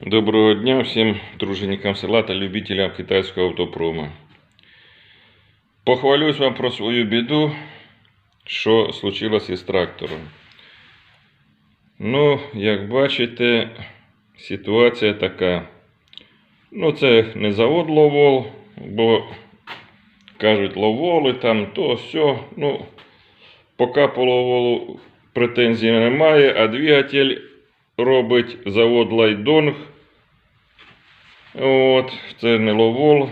Доброго дня всім труженикам села та любителям китайського автопрому. Похвалюсь вам про свою біду, що случилось із трактором. Ну, як бачите, ситуація така. Ну, це не завод Ловол, бо кажуть ловоли там, то все. Ну, поки по ловолу претензій немає, а двигатель робить завод Лайдонг. От, це не ловол.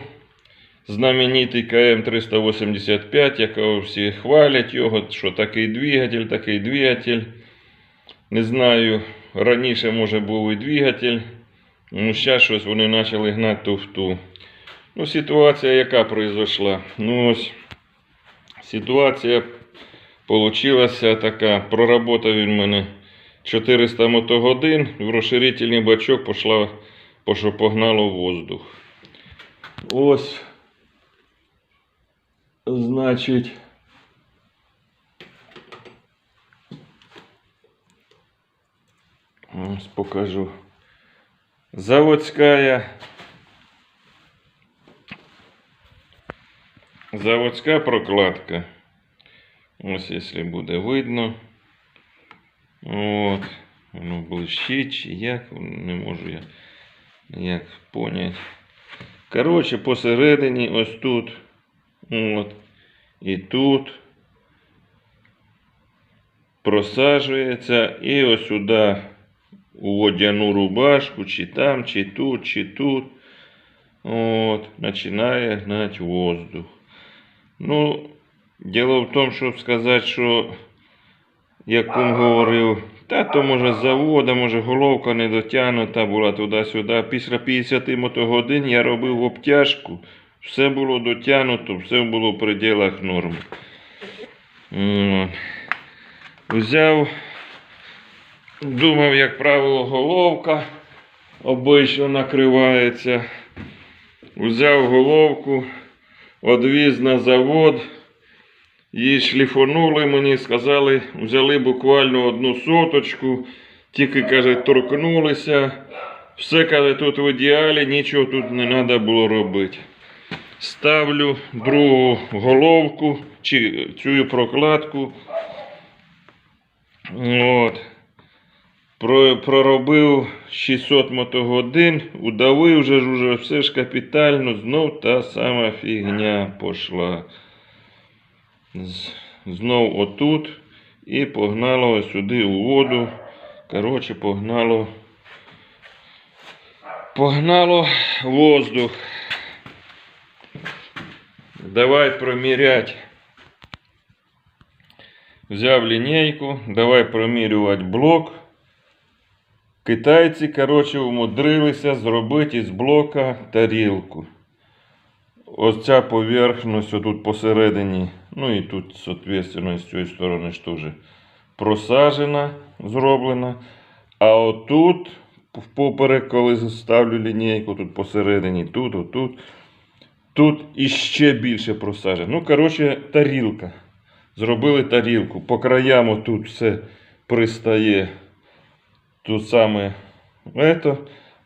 Знаменитий КМ385, якого всі хвалять його, що такий двигатель, такий двигатель. Не знаю, раніше може був і двигатель. Ну, зараз щось вони почали гнати туфту. Ну, ситуація яка произошла? Ну, ось ситуація получилася така. Проработав він мене 400 мотогодин, в розширительний бачок пошла, погнало воздух. Ось. Значить. Ось покажу. Заводская. Заводська прокладка. Ось, якщо буде видно. От. Воно блищить, чи як, не можу я як поняти. Коротше, посередині ось тут. От. І тут. Просаджується і ось сюди у водяну рубашку, чи там, чи тут, чи тут. От, починає гнати воздух. Ну, діло в тому, щоб сказати, що, як кум говорив, та то може завода, може головка не дотягнута була туди-сюди. Після 50 мотогодин я робив обтяжку, все було дотягнуто, все було в пределах норми. От. Взяв, думав, як правило, головка обично накривається. Взяв головку, одвіз на завод. Її шліфонули мені, сказали, взяли буквально одну соточку, тільки, каже, торкнулися. Все, каже, тут в ідеалі, нічого тут не треба було робити. Ставлю другу головку, чи цю прокладку. От. Проробив 600 мотогодин, удавив вже ж уже все ж капітально, знов та сама фігня пішла. Знов отут і погнало сюди у воду. Коротше, погнало. Погнало воздух. Давай промірять. Взяв лінійку, давай промірювати блок. Китайці, коротше, умудрилися зробити із блока тарілку. Ось ця поверхність тут посередині, ну і тут, соответственно, з цієї сторони ж теж просажена, зроблена. А отут, впоперек, коли ставлю лінійку, тут посередині, тут, отут, тут іще більше просажено. Ну, коротше, тарілка. Зробили тарілку. По краям отут все пристає. Тут саме это,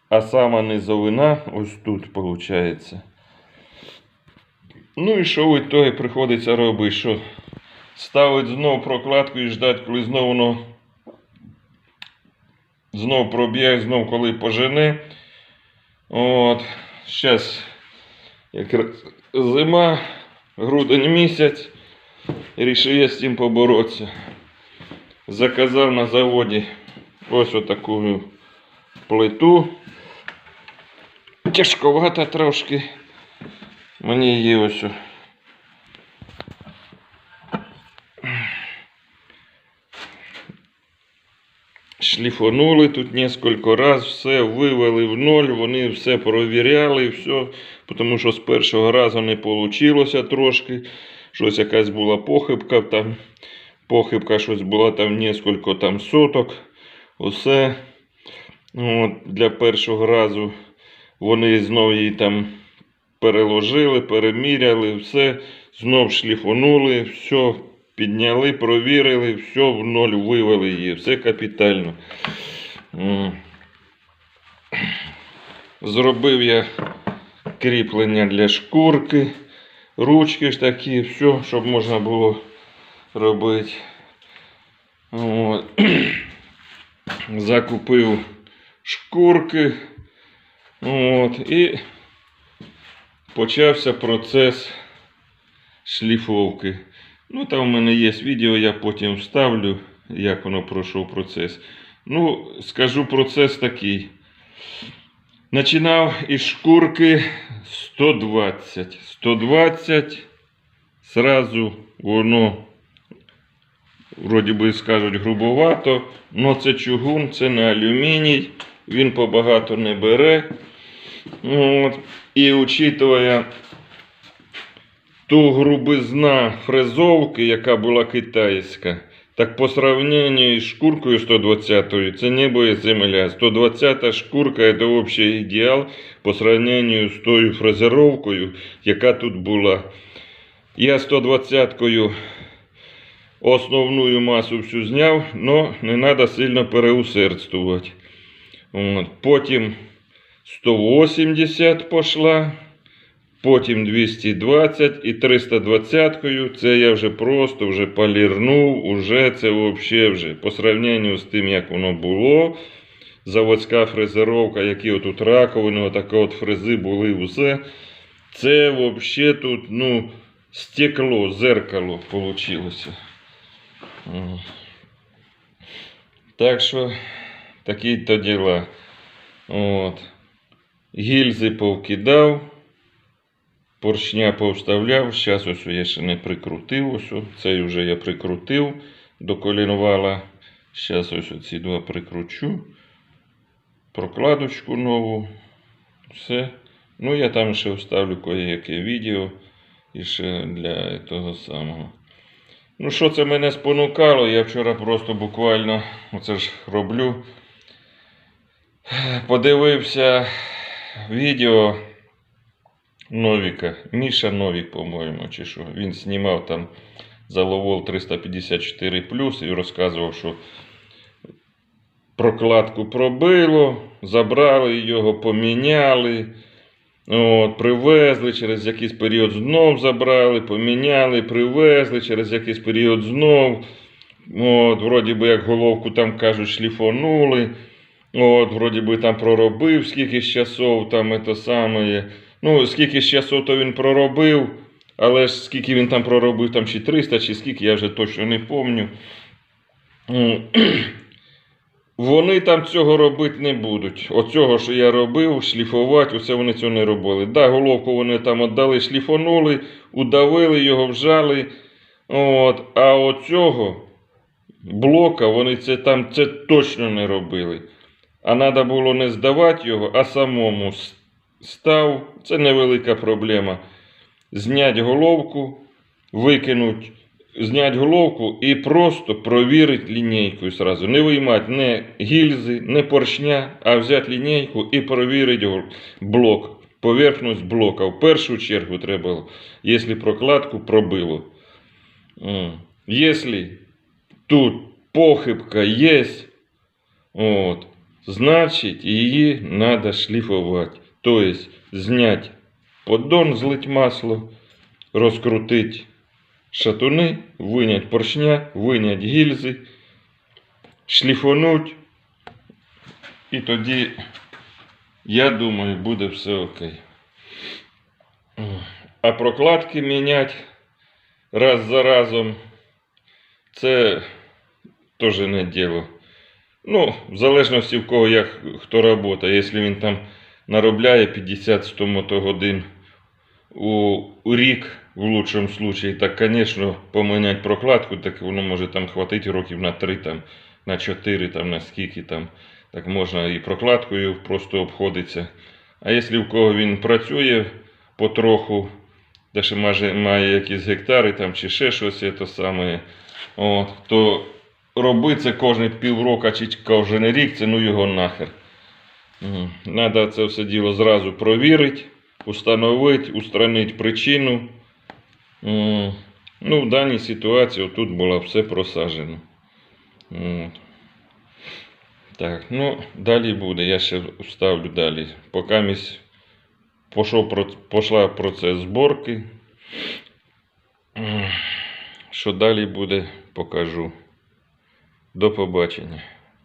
а сама низовина ось тут виходить. Ну і що в ітогі приходиться робити? Що ставить знову прокладку і ждати, коли знову воно знов проб'є, знов коли пожене. От. Зараз якраз зима, грудень місяць. Рішив я з цим поборотися. Заказав на заводі ось отаку плиту. Тяжковата трошки. Мені її ось. Шліфонули тут несколько раз, все вивели в ноль, вони все провіряли, все, тому що з першого разу не вийшло трошки. Щось якась була похибка, там похибка щось була там несколько там соток. Усе. От, для першого разу вони знову її там переложили, переміряли, все, знов шліфонули, все, підняли, провірили, все в ноль вивели її, все капітально. Зробив я кріплення для шкурки, ручки ж такі, все, щоб можна було робити. От. Закупив шкурки. От, і почався процес шліфовки. Ну, там в мене є відео, я потім вставлю, як воно пройшов процес. Ну, скажу процес такий. Починав із шкурки 120. 120. Сразу воно, вроді би скажуть, грубовато. але це чугун, це не алюміній. Він побагато не бере. От. І учитывая ту грубизна фрезовки, яка була китайська, так по сравнению із шкуркою 120 це небо і земля. 120 шкурка це взагалі ідеал по сравнению з тою фрезеровкою, яка тут була. Я 120-кою основну масу всю зняв, але не треба сильно переусердствувати. От. Потім 180 пішла. Потім 220 і 320 це я вже просто вже полірнув, уже це взагалі вже по сравненню з тим, як воно було. Заводська фрезеровка, які отут раковини, отакі от фрези були все. Це взагалі тут ну, стекло, зеркало вийшло. Так що такі то діла. От. Гільзи повкидав. Поршня повставляв, зараз ось я ще не прикрутив. Ось цей вже я прикрутив до колінвала. Зараз ось ці два прикручу. Прокладочку нову. Все. Ну, я там ще вставлю кое-яке відео і ще для того самого. Ну, що це мене спонукало? Я вчора просто буквально оце ж роблю. Подивився відео. Новіка. Міша Новік, по-моєму, чи що. Він знімав там заловол 354 і розказував, що прокладку пробило, забрали його, поміняли. От, Привезли через якийсь період знов забрали, поміняли, привезли через якийсь період знов. От, Вроді би, як головку там кажуть, шліфонули. От, Вроді би там проробив скільки часов, там це саме. Ну, скільки ж часу то він проробив, але ж скільки він там проробив, там чи 300, чи скільки, я вже точно не пам'ятаю. Вони там цього робити не будуть. Оцього, що я робив, шліфувати, усе вони цього не робили. Да, головку вони там віддали, шліфонули, удавили його, вжали. От. А оцього блока вони це там це точно не робили. А треба було не здавати його, а самому став, це невелика проблема. Знять головку, викинуть, знять головку і просто провірити лінійкою сразу. Не виймати не гільзи, не поршня, а взяти лінійку і провірити блок, поверхність блока. В першу чергу треба, якщо прокладку пробило. Якщо тут похибка є, от, значить її треба шліфувати. Тобто зняти поддон, злить масло, розкрутити шатуни, виняти поршня, виняти гільзи, шліфонуть. І тоді, я думаю, буде все окей. А прокладки міняти раз за разом це теж не діло. Ну, в залежності в кого як хто працює. Якщо він там наробляє 50-100 мотогодин у, у рік, в лучшому случаї, так, звісно, поміняти прокладку, так воно може там хватити років на 3, там, на 4, там, на скільки там. Так можна і прокладкою просто обходиться. А якщо в кого він працює потроху, де ще має, якісь гектари там, чи ще щось, це саме, от, то робити це кожні півроку чи кожен рік, це ну його нахер. Треба це все діло зразу провірити, установити, устранити причину. Ну, В даній ситуації тут було все просаджено. Так, ну, далі буде, я ще вставлю далі. Поки місь пішла процес зборки. Що далі буде, покажу. До побачення.